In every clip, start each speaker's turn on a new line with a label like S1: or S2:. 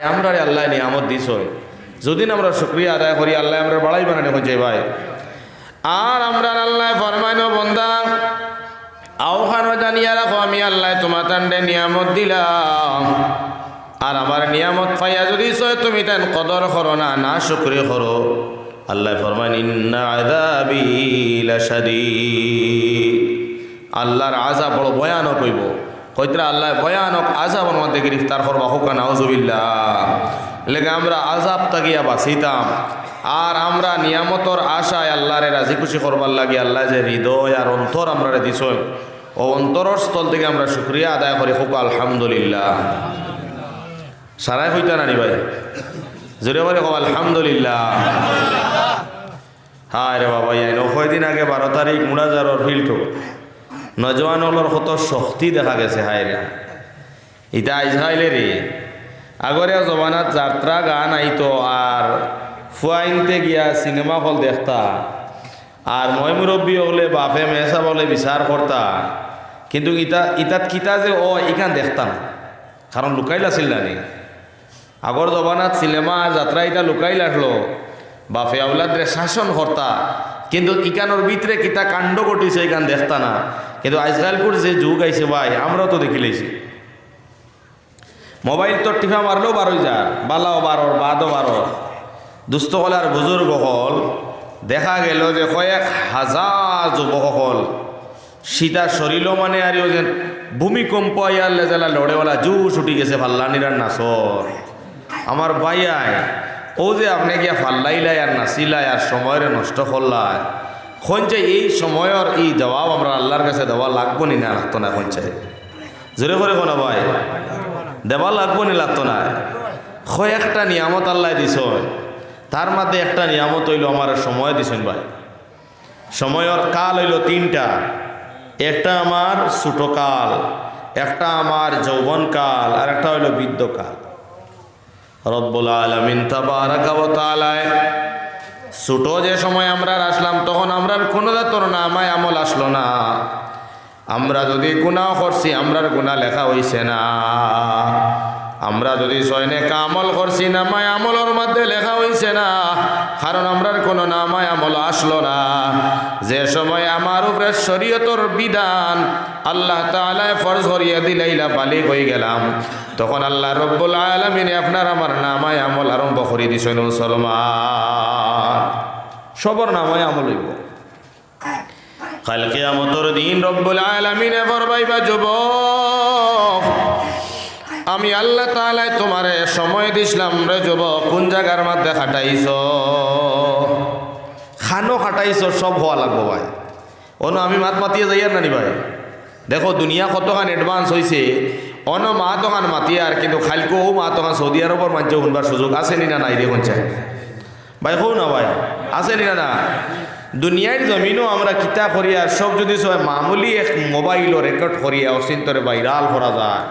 S1: আমরা আল্লাহ নিয়ামত দিস যদি আমরা শুক্রিয়া আদায় করি, আল্লাহ আমরা বাড়াই বানানি হচ্ছে ভাই আর আমরা আল্লাহ ফরমাইন, বন্দা আওখানো জানিয়া রাখো, আমি আল্লাহ তোমার তান্ডে নিয়ামত দিলাম। আর আমার নিয়ামত পাইয়া যদি তুমি তেন কদর করো না না শুক্রিয়া করো। আল্লাহ ফরমান আল্লাহর আজা বড় ভয়ানক হইব। কইতরা আল্লাহ ভয়ানক আজাবর মধ্যে গ্রেফতার করবা, হোক নাউজুবিল্লাহ। লেগে আমরা আজাব তাকিয়া বাঁচিতাম, আর আমরা নিয়ামতর আশায় আল্লাহরে রাজি খুশি করবার লাগে, আল্লাহ যে হৃদয় আর অন্তর আমরা দিছ ও অন্তরের স্থল থেকে আমরা শুক্রিয়া আদায় করি, হোক আলহামদুলিল্লাহ। সারাই হইতা নানি ভাই? জোরে করে হোক আলহামদুলিল্লাহ। হায় রে বাবা ইয়াই দিন আগে বারো তারিখ মুড়াজারর ফিল্টো নজওয়ানলর কত শক্তি দেখা গেছে হায় রে ইটা খাইলে রে। আগরে জমানাত যাত্রা গান আইতো আর ফুয়াইনতে গিয়া সিনেমা হল দেখতা। আর মই মুরব্বী হলে, বাপে মেসা বলে বিচার করতা কিন্তু ইতা, ইতাত কিতা যে ও ইখান দেখতাম কারণ লুকাইল আছিল না আগর জমানাত সিনেমা যাত্রা এটা লুকাইল আসলো। বাপে আউলাদরে শাসন করতা কিন্তু ইকানোর ভিতরে কিতা কাণ্ড ঘটিছে এখান দেখতা না। কিন্তু আজকালকুর যে যুগ আইছে ভাই, আমরাও তো দেখি লাইছি। মোবাইল তো টিফা মারলেও বারোই যার বালাও বারোর বাদও বারোর দুস্থ হলার বুজুর্গ হল, দেখা গেল যে কয়েক হাজার যুবক হল। সীতা শরীরও মানে আর যে ভূমিকম্প ইয়ারলে লেজালা লড়েওয়ালা জুস উঠি গেছে ফাল্লানিরার নাচর। আমার বাইয়ায় ও যে আপনি গিয়া ফাল্লাইলাই আর নাচিলাই আর সময়ের নষ্ট করলাই যে এই সময়ের এই জবাব আমরা আল্লাহর কাছে দেওয়া লাগবো নি না লাগতো না খঞ্চে জোরে করে কোনো ভাই। দেওয়া লাগবো নি লাগতো না? একটা নিয়ামত আল্লাহ দিছ তার মধ্যে একটা নিয়ামত হইল আমার সময় দিছেন ভাই। সময়ের কাল হইল তিনটা, একটা আমার ছোট কাল একটা আমার যৌবন কাল আর একটা হইল বৃদ্ধকাল। রব্বুল আলমিন ছুটো যে সময় আমরা আসলাম, তখন আমরা কোনো তোর নামায় আমল আসলো না। আমরা যদি গুণাও করছি, আমরার গুণা লেখা হইছে না। আমরা যদি সৈনে আমল করছি, নামায় আমলের মধ্যে লেখা হইছে না। কারণ আমরার কোনো নামায় আমল আসলো না। যে সময় আমার উপরে শরীয়তর বিধান আল্লাহ তালায় ফরজ করিয়া দিলাইলা বালি হয়ে গেলাম। তখন আল্লাহ রব্বুল আলমিনে আপনার আমার নামায় আমল আরম্ভ করে দিছেন মুসলমান। সবর নামায় আমল হইব। কালকে আমতর দিন রব্বুল আলমিনে ফরবাইবা যুবক। আমি আল্লাহ তালায় তোমারে সময় দিছিলাম রে যুবক, কোন জায়গার মধ্যে খাটাইছ খানো খাটাইছ সব হওয়া লাগবো ভাই। অন, আমি মাত মাতিয়ে যাই আর নানি ভাই। দেখো, দুনিয়া কতখান অ্যাডভান্স হয়েছে অন, মা তখন মাতি আর, কিন্তু খালকো মা তখন সৌদি আরবর মাঞ্চ শুনবার সুযোগ আছে নি না নাই দেখুন চাই ভাই হো না ভাই আছে নি না। না দুনিয়ার জমিনও আমরা কিতা করিয়া সব যদি সবাই মামুলি এক মোবাইলও রেকর্ড করিয়া অচিন্তরে ভাইরাল করা যায়।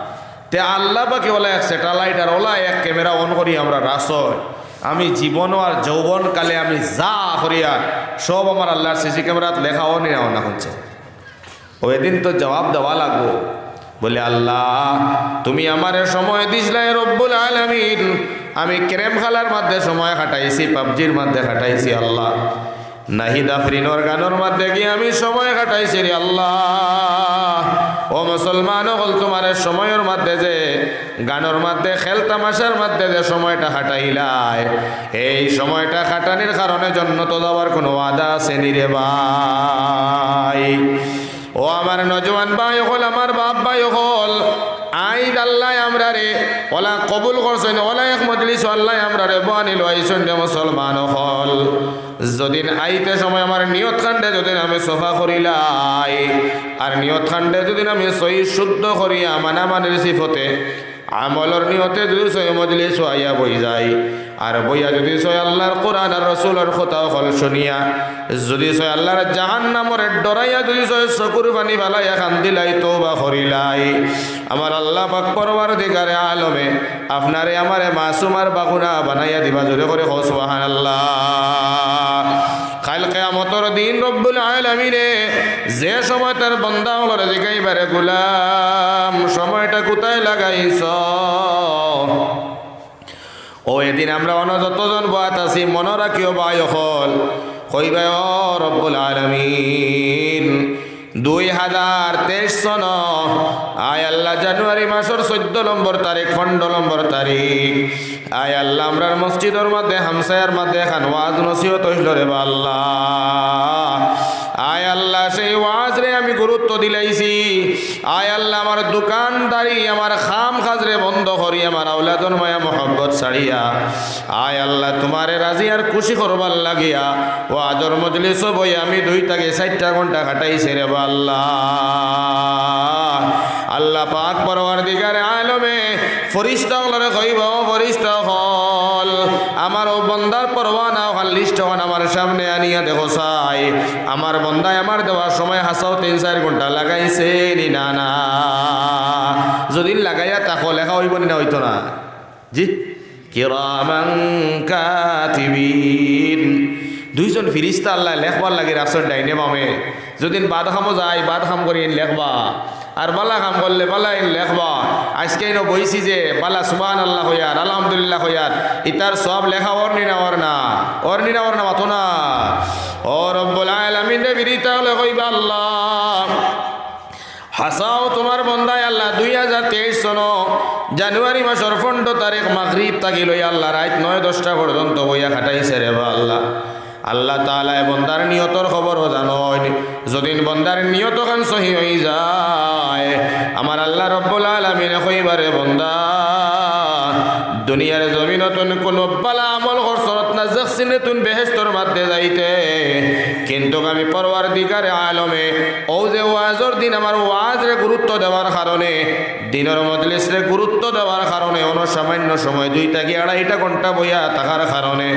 S1: তে আল্লাহ বা কেবল এক স্যাটেলাইট আর ওলা, এক ক্যামেরা অন করি আমরা রাসয় আমি জীবন আর যৌবন কালে আমি যা করিয়া সব আমার আল্লাহর সিসি ক্যামেরাত লেখা অন না হচ্ছে। ওই দিন তো জবাব দেওয়া লাগবো। বলে, আল্লাহ, তুমি আমার সময় দিস দিসলাই রব্বুল আলমিন। আমি ক্রেম খেলার মধ্যে সময় কাটাইছি পাবজির মধ্যে কাটাইছি আল্লাহ। নাহিদা ফ্রিনোর গানোর মধ্যে গিয়ে আমি সময় কাটাইছি রে আল্লাহ। ও মুসলমান হল তোমার সময়ের মধ্যে যে, গানোর মধ্যে, খেল তামাশার মধ্যে যে সময়টা হাঁটাইলাই এই সময়টা খাটানির কারণে জন্য তো যাওয়ার কোনো আদা আছে নি রে ভাই। ও আমার নজওয়ান ভাই হল, আমার বাপ ভাই হল, আইদ আল্লাহ আমরা রে, ওলা কবুল করছেন, ওলা এক মজলিস আল্লাহ আমরা রে, বানিল আইসন মুসলমান হল। যদিন আইতে সময় আমার নিয়ত খান্ডে যদিন আমি সফা করিলাই আর নিয়ত খান্ডে যদি আমি সহি শুদ্ধ করিয়া মানামানের সিফতে আমলর নিয়তে যদি সই মজলিস আইয়া বই যায়। আর বইয়া যদি সয় আল্লাহর কোরআন আর রসুলের কথাও হল শুনিয়া, যদি সয় আল্লাহর জাহান নামর ডরাইয়া যদি সয় চকুর পানি ফালাইয়া কান্দিলাই তো বা হরিলাই আমার আল্লাহ পাক পরবার দিগারে আলমে আপনারে আমারে মাসুমার বাগুনা বানাইয়া দিবা, জোরে করে হসবাহান আল্লাহ কাল কেয়ামতর দিন রব্বুল আলমিনে যে সময় তার বন্দা হলো জিগাইবারে গুলাম সময়টা কোথায় লাগাইছ? ও, এদিন আমরা অন যতজন বয়াত আছি, মনে রাখিও বাই হল কইবাই ও রব্বুল আলমিন? দুই হাজার তেইশ সন। আয় আল্লাহ, জানুয়ারি মাসের চোদ্দ নম্বর তারিখ, পনেরো নম্বর তারিখ। আয় আল্লাহ, আমরার মসজিদের মধ্যে, হামসায়ার মধ্যে খান ওয়াজ নসিহত হইল রে বা আল্লাহ আয় আল্লাহ, সেই ওয়াজ রে আমি গুরুত্ব দিলাইছি। আয় আল্লাহ, আমার দোকানদারি, আমার খাম খাজরে বন্ধ করি, আমার আউলাদন মায়া মোহব্বত ছাড়িয়া। আয় আল্লাহ, তোমারে রাজি আর খুশি করবার লাগিয়া, ও আজর মজলিস বই আমি দুই দুইটাকে চারটা ঘণ্টা খাটাইছি রে আল্লাহ। আল্লাহ পাক পরওয়ার দিগারে আলমে, ফরিস্তা হলরে কইব, ফরিস্তা বন্দার হল লিস্ট হন আমার সামনে আনিয়া দেখো চাই আমার বন্দায় আমার দেওয়ার সময় হাসাও তিন চার ঘণ্টা লাগাইছে নি না না। যদি লাগাইয়া তাকো লেখা হইব নি হইতো না। জি। দুইজন ফিরিস্তা আল্লাহ লেখবার লাগে রাসন ডাইনে বামে। যদি বাদ খামো যায় বাদ খাম করি লেখবা। আর বালা কাম করলে বালা ইন লেখবা। আজকে ইনো বইছি যে, বালা সুবান আল্লাহ হইয়ার, আলহামদুলিল্লাহ হইয়ার। ইতার সব লেখা ওর নিনা ওর না ওর নিনা ওর না মাতো না। ও রব্বুল রে বিরিতা হলে কইবা আল্লাহ, হাসাও তোমার বন্দায় আল্লাহ দুই হাজার তেইশ সন জানুয়ারি মাসের পনেরো তারিখ মাগরিব লই আল্লাহ রাত নয় দশটা পর্যন্ত বইয়া খাটাইছে রে বা আল্লাহ। আল্লাহ তালায় বন্দার নিয়তর খবরও জানয় যদিন বন্দার নিয়ত খান সহি যায়। আমার আল্লাহ রব্বুল আলমিনে কইবারে বন্দা, দুনিয়ার জমিনতন কোন বালা আমল করছত না জখসিনে তুন বেহেস্তর মধ্যে যাইতে। কিন্তু আমি পরওয়ার দিকারে আলমে ও যে ওয়াজর দিন আমার ওয়াজরে গুরুত্ব দেওয়ার কারণে, দিনের মজলিসরে গুরুত্ব দেওয়ার কারণে, অনসামান্য সময় দুইটা কি আড়াইটা ঘণ্টা বইয়া থাকার কারণে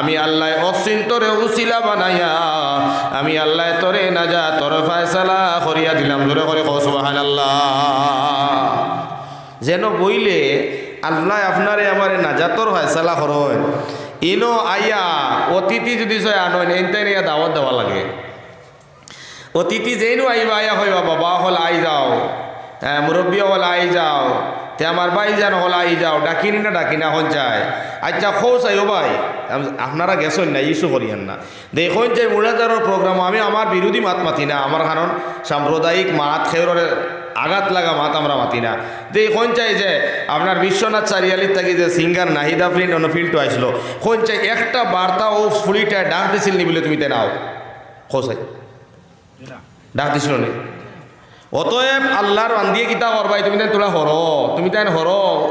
S1: আমি আল্লাহ অচিন্তরে উচিলা বানাইয়া, আমি আল্লাহ তোরে না যা তোর ফায়সালা করিয়া দিলাম। ধরে করে কসবাহান আল্লাহ যেন বইলে আল্লাহ আপনারে আমারে নাজাতর ফয়সালা করয় ইনো আইয়া অতিথি যদি সয় আনয় এনতে নিয়ে দাওয়াত দেওয়া লাগে। অতিথি যেইনো আইবা আইয়া হইবা, বাবা হল আই যাও হ্যাঁ মুরব্বী হল আই যাও, তে আমার ভাই যেন হল আই যাও, ডাকিনি না ডাকি না হন যায়। আচ্ছা খৌ চাইও ভাই আপনারা গেছেন না ইস্যু করিয়েন না। দেখুন যে মুরাদারের প্রোগ্রাম আমি আমার বিরোধী মাত মাতি না আমার কারণ সাম্প্রদায়িক মাত খেউরের আঘাত লাগা মাত আমরা মাতি না। যে কোন চাই যে আপনার বিশ্বনাথ চারিয়ালির থাকি যে সিঙ্গার নাহিদা ফ্রিন অন্য ফিল্ড আসলো, কোন চাই একটা বার্তা ও ফুলিটা ডাক দিছিল নি বলে তুমি তে নাও। খোসাই ডাক দিছিল নি? অতএব আল্লাহর বান্দিয়ে কিতা করবাই, তুমি তাই তোলা হর, তুমি তাই হর,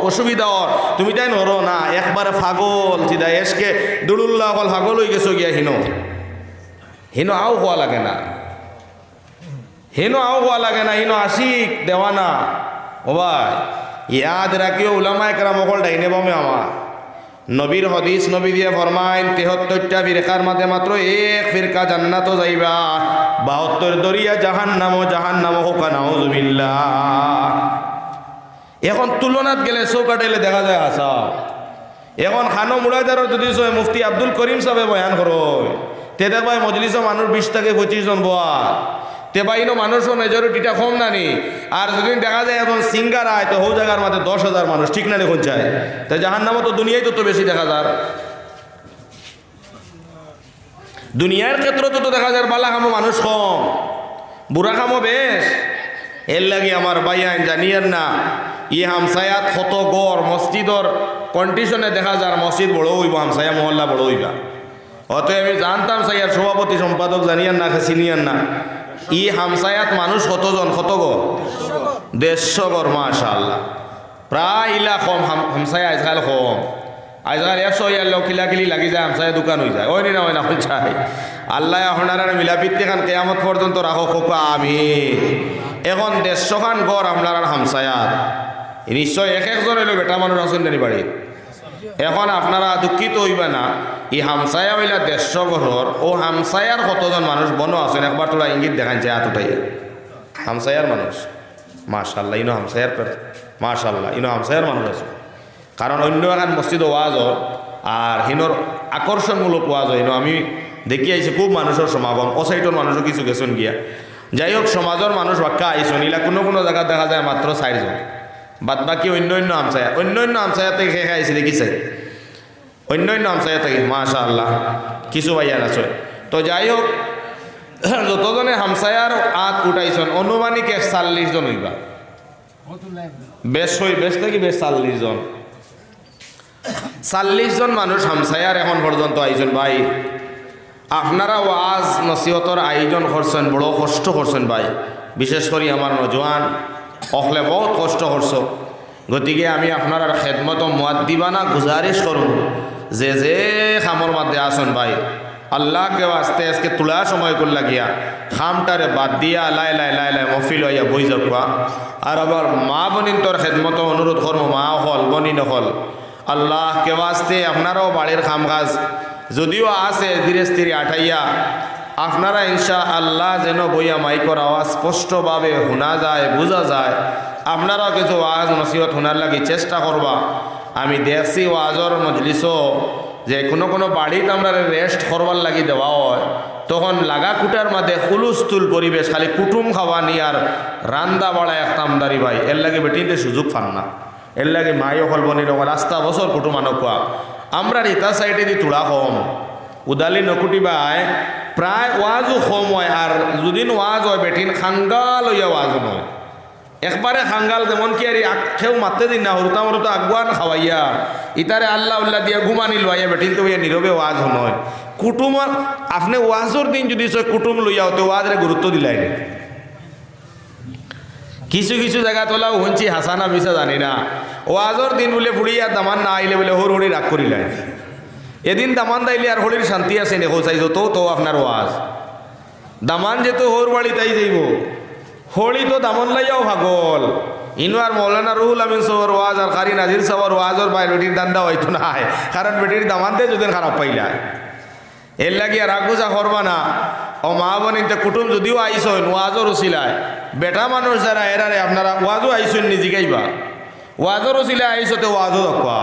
S1: অসুবিধা হর, তুমি তাই হর না। একবারে ফাগল চিদা এসকে দুলুল্লাহ হল ফাগল হয়ে গেছো গিয়া হিনো। হিনো আও হওয়া লাগে না। হেনো আও হওয়া লাগে না, হেনো আশিক, দেওয়ানা। ও ভাই, ইয়াদ রাখিও উলামা একরাম অকল ডাইনে বামে আমার নবীর হদিস নবী দিয়ে ফরমাইন তেহত্তরটা ফিরকার মাঝে মাত্র এক ফিরকা জান্নাতও যাইবা। বাহাত্তর দরিয়া জাহান নাম জাহান নামো হোকা নাউজুবিল্লা এখন তুলনাত গেলে চৌকাটাইলে দেখা যায় আসা এখন খানো মুড়াইদারও যদি মুফতি আব্দুল করিম সাহেব বয়ান করো তে দেখবাই মজলিসও মানুষ বিশ থেকে পঁচিশ জন বোয়া তে বাইনো মানুষও মেজরিটিটা কম নানি আর যদি দেখা যায় এখন সিঙ্গার আয় তো হৌ জায়গার মাঝে দশ হাজার মানুষ, ঠিক না দেখুন চায় তো জাহান নামও তো দুনিয়ায় তত বেশি দেখা যায় দুনিয়ার ক্ষেত্রে তো দেখা যায় বালা খামো মানুষ কম। বুড়া খামো বেশ। এর লাগে আমার বাই বাইয়ান জানিয়েন না, ই হামসায়াত কত গড় মসজিদর কন্ডিশনে দেখা যায় মসজিদ বড় হইব, হামসায়া মহল্লা বড় হইবা। অত আমি জানতাম সাইয়ার সভাপতি সম্পাদক জানিয়ান না চিনিয়ান না। ই হামসায়াত মানুষ কতজন? কত গড় দেড়শো গড় মাশা আল্লাহ প্রায় ইলা কম হামসায়া আজকাল কম। আজকাল একশো ইয়ার লোক কিলাকিলি লাগি যায়, হামসায়া দোকান হয়ে যায়। ওই না ওই না হয়ে যায়। আল্লাহ আপনার মিলাপিত্তি খান কেয়ামত পর্যন্ত রাখো খোকা আমি এখন দেড়শো খান গড় আপনার হামসায়াত। নিশ্চয় এক একজন এলো বেটা মানুষ আছেন নানি বাড়ি এখন আপনারা দুঃখিত হইবে না। এই হামসায়া হইলা দেড়শো ঘর ও হামসায়ার কতজন মানুষ? বন আছেন একবার তোরা ইঙ্গিত দেখান যায় এতটাই। হামসায়ার মানুষ। মাশাল্লাহ ইনো হামসায়ার মাশাল্লাহ ইনো হামসায়ার মানুষ আছে। কারণ অন্য এখন মসজিদ ওয়াজ হয়, আর হিনোর আকর্ষণমূলক ওয়াজ হয়। আমি দেখি আইছি, খুব মানুষের সমাগম ও মানুষও কিছু গেছেন গিয়া। যাই হোক সমাজের মানুষ বাক্কা আইসন ইলা কোনো কোনো জায়গা দেখা যায় মাত্র চারজন বাদ বাকি অন্য অন্য আমসায়া অন্য অন্য আমসায়াতে খেয়ে খাইছে দেখিছে অন্য অন্য হামসায়া থাকি মাশা আল্লাহ কিছু ভাইয়ার আছে। তো যাই হোক যতজনে হামসায়ার আত উঠাইছেন, অনুমানিক এক চাল্লিশ জন হইবা। বেশ হই, বেশ থেকে বেশ চাল্লিশ জন। চাল্লিশ জন মানুষ হামসায়ার এখন পর্যন্ত আইছেন, ভাই। আপনারা ওয়াজ, নসিহতর আয়োজন করছেন, বড় কষ্ট করছেন, ভাই। বিশেষ করে আমার নজওয়ান অখলে বহুত কষ্ট করছ। গতিকে আমি আপনার খেদমত মাত দিবানা গুজারিশ করুন যে যে খামর মধ্যে আসুন ভাই, আল্লাহকে আস্তে আজকে তোলা সময় করলা গিয়া, খামটারে বাদ দিয়া লাই লাই লাই লাই মফিল হইয়া বই যাবা আর আবার মা বনিন তোর খেদমত অনুরোধ করব মা হল, বনিন হল। আল্লাহকে বাস্তে আপনারাও বাড়ির খাম কাজ যদিও আছে ধীরে স্থিরে আঠাইয়া, আপনারা ইনশা আল্লাহ যেন বইয়া মাইকর আওয়াজ স্পষ্টভাবে শোনা যায়, বোঝা যায়। আপনারাও কিছু ওয়াজ নসিহত শোনার লাগি চেষ্টা করবা। আমি দেখছি ওয়াজর মজলিসও, যে কোনো কোনো বাড়িতে আমরা রেস্ট করবার লাগি দেওয়া হয়, তখন লাগা কুটার মাঝে হুলুস্থুল পরিবেশ, খালি কুটুম খাওয়া নি আর রান্দা বাড়া একটা আমদারি ভাই। এর লাগে বেটিতে সুযোগ পান না। এর লাগে মাই অকল বনির অকল আস্তা বছর কুটুম আনকুয়া আমরা ইতা সাইডে দি তুড়া কম উদালি নকুটি বাই প্রায় ওয়াজও কম হয়, আর যদিন ওয়াজ হয়, বেটিন খাঙ্গাল হইয়া ওয়াজ নয়। একবারে খাঙ্গাল যেমন কি আর কেউ মারতে দিন না হরুতা মরুতা আগুয়ান খাওয়াইয়া ইতারে আল্লাহ উল্লাহ দিয়া ঘুমানি লইয়া বেটিন তো হইয়া নীরবে ওয়াজ নয় কুটুমর আপনি ওয়াজর দিন যদি কুটুম লইয়া হতে ওয়াজরে গুরুত্ব দিলাই কিছু কিছু জায়গা তোলাও শুনছি হাসানা মিশা জানি না। ওয়াজর দিন বলে ফুড়িয়া দামান না আইলে বলে হর হরি রাগ করিলাই এদিন দামান দাইলে আর হরির শান্তি আছে নে হোসাই যত তো আপনার ওয়াজ দামান যেত হোর বাড়ি তাই যাইব। হোলি তো দামন লাইয়াও ভাগল। ইনওয়ার মৌলানা রুহুল আমিন সবর ওয়াজ আর কারি নাজির সবর ওয়াজর ভাই বেটির দান্দা হয়তো নাই, কারণ বেটির দামান দিয়ে যদি খারাপ পাইলা। এর লাগি আর আগুজা করবা না। ও মা বোনিতে কুটুম যদিও আইসন ওয়াজও রসিলায়। বেটা মানুষ যারা, এরারে আপনারা ওয়াজও আইসন নিজে গাইবা ওয়াজও রসিলায় আইসতে ওয়াজও দক্কা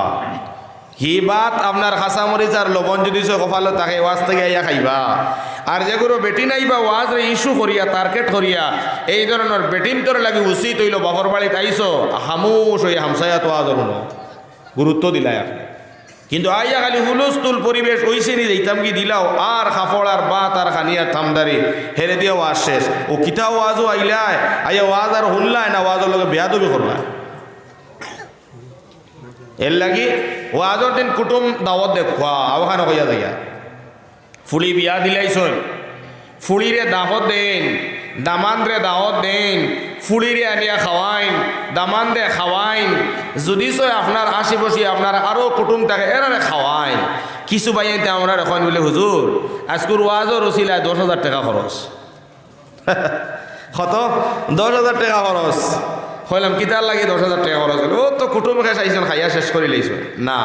S1: হি বাত আপনার খাসা মরিচ আর লবণ যদি কপালো তাকে ওয়াজ থেকে আইয়া খাইবা। আর যেগুলো বেটি নাইবা ওয়াজ ইস্যু করিয়া, টার্গেট করিয়া, এই ধরনের বেটিন তোর লাগি উচিত হইল বাপর বাড়িতে আইসো হামুস হইয়া হামসায়াত ওয়াজ হলো গুরুত্ব দিলাই আপনি কিন্তু আইয়া খালি হুলস্থুল পরিবেশ ওইসে নি যাইতাম কি দিলাও আর খাফড় আর বাত আর খানিয়ার থামদারি হেরে দিয়ে ওয়াজ শেষ। ও কিতা ওয়াজও আইলায় আইয়া ওয়াজ আর হুল্লায় না ওয়াজের লগে বেয়াদবি করলায় এর লাগি ওয়াজর দিন কুটুম দাওয়াত দেখুয়া আওখানে হইয়া যাইয়া। ফুলি বিয়া দিলাইছন ফুলিরে দাহত দেন দামান রে দাওয়াত দেন ফুলিরে আনিয়া খাওয়াইন দামান দে খাওয়াইন যদি সয় আপনার আশি বসি আপনার আরও কুটুম থাকে এরারে খাওয়াইন কিছু বাইতে আমরা এখন বলে হুজুর আজকুর ওয়াজও রসিলায় দশ হাজার টাকা খরচ কত দশ হাজার টাকা খরচ হইলাম কিতার লাগে দশ হাজার টাকা খরচ ও তো কুটুম খাই চাইছেন খাইয়া শেষ করে লইছ। না।